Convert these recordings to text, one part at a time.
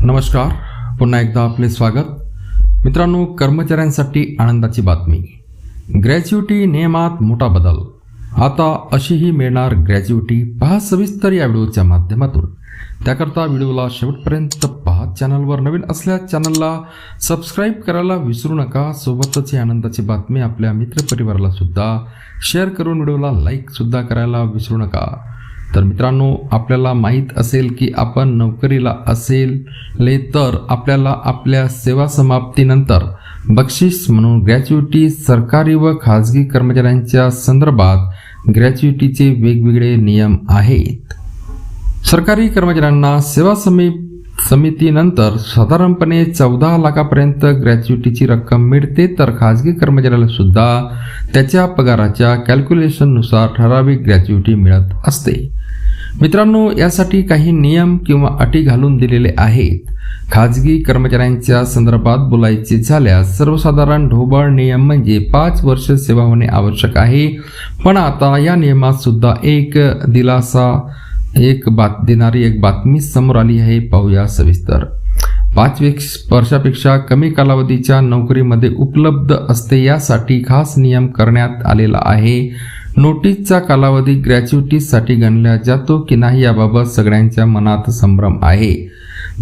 नमस्कार. पुन्हा एकदा आपले स्वागत. मित्रांनो कर्मचाऱ्यांसाठी आनंदाची बातमी. ग्रॅज्युटी नियमात मोठा बदल. आता अशीही मिळणार ग्रॅज्युटी पहा सविस्तर या व्हिडिओच्या माध्यमातून. त्याकरता व्हिडिओला शेवटपर्यंत पहा. चॅनलवर नवीन असल्यास चॅनलला सबस्क्राईब करायला विसरू नका. सोबतच ही आनंदाची बातमी आपल्या मित्रपरिवाराला सुद्धा शेअर करून व्हिडिओला लाईकसुद्धा करायला विसरू नका. तर मित्रांनो आपल्याला माहीत असेल की आपण नोकरीला असेल ले तर आपल्याला आपल्या सेवा समाप्तीनंतर बक्षीस म्हणून ग्रॅच्युटी सरकारी व खाजगी कर्मचाऱ्यांच्या संदर्भात ग्रॅच्युटीचे वेगवेगळे नियम आहेत. सरकारी कर्मचाऱ्यांना सेवा समीप समितीनंतर साधारणपणे चौदा लाखापर्यंत ग्रॅच्युटीची रक्कम मिळते तर खाजगी कर्मचाऱ्याला सुद्धा त्याच्या पगाराच्या कॅल्क्युलेशननुसार ठराविक ग्रॅच्युटी मिळत असते. मित्रांनो यासाठी काही नियम किंवा अटी घालून दिलेले आहेत. खाजगी कर्मचाऱ्यांच्या संदर्भात बोलायचे झाल्यास सर्वसाधारण ढोबळ नियम म्हणजे पाच वर्ष सेवा होणे आवश्यक आहे. पण आता या नियमात सुद्धा एक दिलासा एक बात देणारी एक बातमी समोर आली आहे पाहूया सविस्तर. पाच वर्षापेक्षा कमी कालावधीच्या नोकरीमध्ये उपलब्ध असते यासाठी खास नियम करण्यात आलेला आहे. नोटीसचा कालावधी ग्रॅच्युटीसाठी गणला जातो की नाही याबाबत सगळ्यांच्या मनात संभ्रम आहे.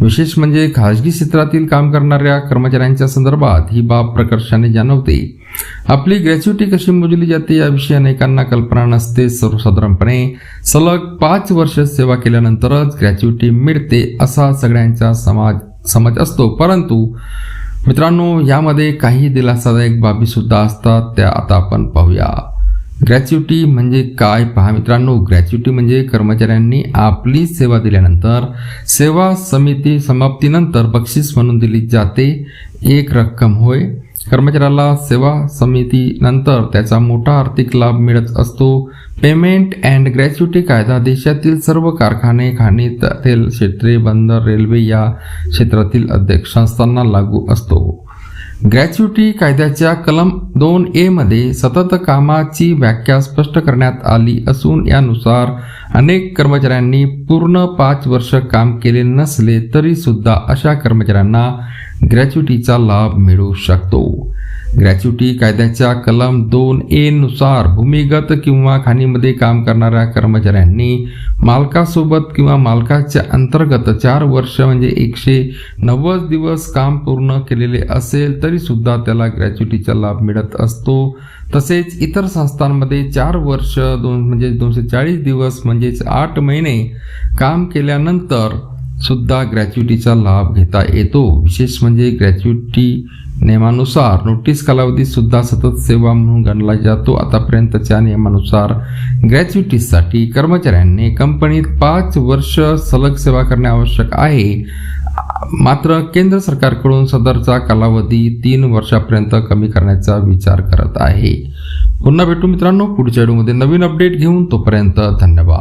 विशेष म्हणजे खाजगी क्षेत्रातील काम करणाऱ्या कर्मचाऱ्यांच्या संदर्भात ही बाब प्रकर्षाने जाणवते. आपली ग्रॅच्युटी कशी मोजली जाते याविषयी अनेकांना कल्पना नसते. सर्वसाधारणपणे सलग पाच वर्ष सेवा केल्यानंतरच ग्रॅच्युटी मिळते असा सगळ्यांचा समाज समज असतो. परंतु मित्रांनो यामध्ये काही दिलासादायक बाबी सुद्धा असतात. त्या आता आपण पाहूया. ग्रॅच्युटी म्हणजे काय? पहा मित्रांनो ग्रॅच्युटी म्हणजे कर्मचाऱ्यांनी आपली सेवा दिल्यानंतर सेवा समिती समाप्तीनंतर बक्षीस म्हणून दिली जाते. एक रक्कम होय. कर्मचाऱ्याला सेवा समितीनंतर त्याचा मोठा आर्थिक लाभ मिळत असतो. पेमेंट अँड ग्रॅच्युटी कायदा देशातील सर्व कारखाने खाणी तेल क्षेत्रे बंदर रेल्वे या क्षेत्रातील अध्यक्ष संस्थांना लागू असतो. ग्रॅच्युटी कायद्याच्या कलम दोन ए मध्ये सतत कामाची व्याख्या स्पष्ट करण्यात आली असून यानुसार अनेक कर्मचाऱ्यांनी पूर्ण पाच वर्ष काम केले नसले तरी सुद्धा अशा कर्मचाऱ्यांना ग्रॅच्युटीचा लाभ मिळू शकतो. ग्रॅच्युटी कायद्याच्या कलम दोन ए नुसार भूमिगत किंवा खाणीमध्ये काम करणाऱ्या कर्मचाऱ्यांनी मालकासोबत किंवा मालकाच्या अंतर्गत चार वर्ष म्हणजे एकशे नव्वद दिवस काम पूर्ण केलेले असेल तरीसुद्धा त्याला ग्रॅच्युटीचा लाभ मिळत असतो. तसेच इतर संस्थांमध्ये चार वर्ष दोन म्हणजे दोनशे चाळीस दिवस म्हणजेच आठ महिने काम केल्यानंतर सुद्धा ग्रॅच्युटीचा लाभ घेता येतो. विशेष म्हणजे ग्रॅच्युटी नियमानुसार नोटीस कालावधी सुद्धा सतत सेवा म्हणून गणला जातो. आतापर्यंतच्या नियमानुसार ग्रॅच्युटीसाठी कर्मचाऱ्यांनी कंपनीत पाच वर्ष सलग सेवा करणे आवश्यक आहे. मात्र केंद्र सरकारकडून सदरचा कालावधी तीन वर्षापर्यंत कमी करण्याचा विचार करत आहे. पुन्हा भेटू मित्रांनो पुढच्या व्हिडिओमध्ये नवीन अपडेट घेऊन तोपर्यंत धन्यवाद.